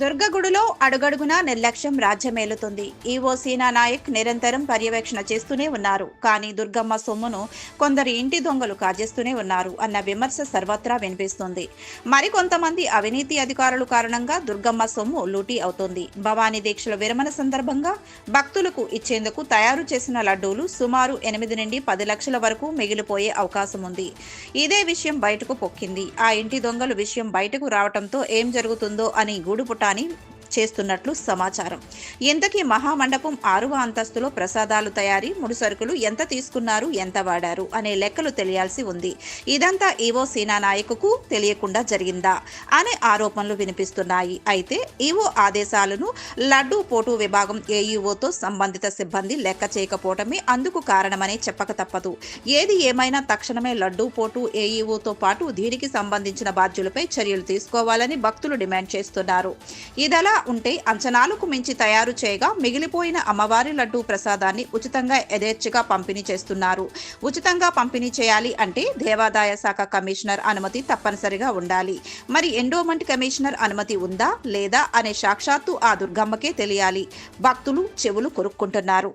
దుర్గగుడిలో అడుగడుగునా నిర్లక్ష్యం రాజ్యమేలుతుంది ఈవో సీనా నాయక్ నిరంతరం పర్యవేక్షణ చేస్తూనే ఉన్నారు. కానీ దుర్గమ్మ సొమ్మును కొందరు ఇంటి దొంగలు కాజేస్తూనే ఉన్నారు అన్న విమర్శ సర్వత్రా వినిపిస్తుంది. మరికొంతమంది అవినీతి అధికారుల కారణంగా దుర్గమ్మ సొమ్ము లూటీ అవుతుంది. భవానీ దీక్షల విరమణ సందర్భంగా భక్తులకు ఇచ్చేందుకు తయారు చేసిన లడ్డూలు సుమారు ఎనిమిది నుండి పది లక్షల వరకు మిగిలిపోయే అవకాశం ఉంది. ఇదే విషయం బయటకు పొక్కింది. ఆ ఇంటి దొంగలు విషయం బయటకు రావడంతో ఏం జరుగుతుందో అని కానీ చేస్తున్నట్లు సమాచారం. ఇంతకీ మహామండపం ఆరవ అంతస్తులో ప్రసాదాలు తయారీ ముడిసరుకులు ఎంత తీసుకున్నారు ఎంత వాడారు అనే లెక్కలు తెలియాల్సి ఉంది. ఇదంతా ఈవో సీనా నాయకుకు తెలియకుండా జరిగిందా అనే ఆరోపణలు వినిపిస్తున్నాయి. అయితే ఈవో ఆదేశాలను లడ్డూ పోటు విభాగం ఏఈఓతో సంబంధిత సిబ్బంది లెక్క చేయకపోవటమే అందుకు కారణమని చెప్పక తప్పదు. ఏది ఏమైనా తక్షణమే లడ్డూ పోటు ఏఈఓతో పాటు దీనికి సంబంధించిన బాధ్యులపై చర్యలు తీసుకోవాలని భక్తులు డిమాండ్ చేస్తున్నారు. ఇదలా ఉంటే అంచనాలకు మించి తయారు చేయగా మిగిలిపోయిన అమ్మవారి లడ్డూ ప్రసాదాన్ని ఉచితంగా యథేచ్ఛగా పంపిణీ చేస్తున్నారు. ఉచితంగా పంపిణీ చేయాలి అంటే దేవాదాయ శాఖ కమిషనర్ అనుమతి తప్పనిసరిగా ఉండాలి. మరి ఎండోమెంట్ కమిషనర్ అనుమతి ఉందా లేదా అనే సాక్షాత్తు ఆ దుర్గమ్మకే తెలియాలి. భక్తులు చెవులు కొరుక్కుంటున్నారు.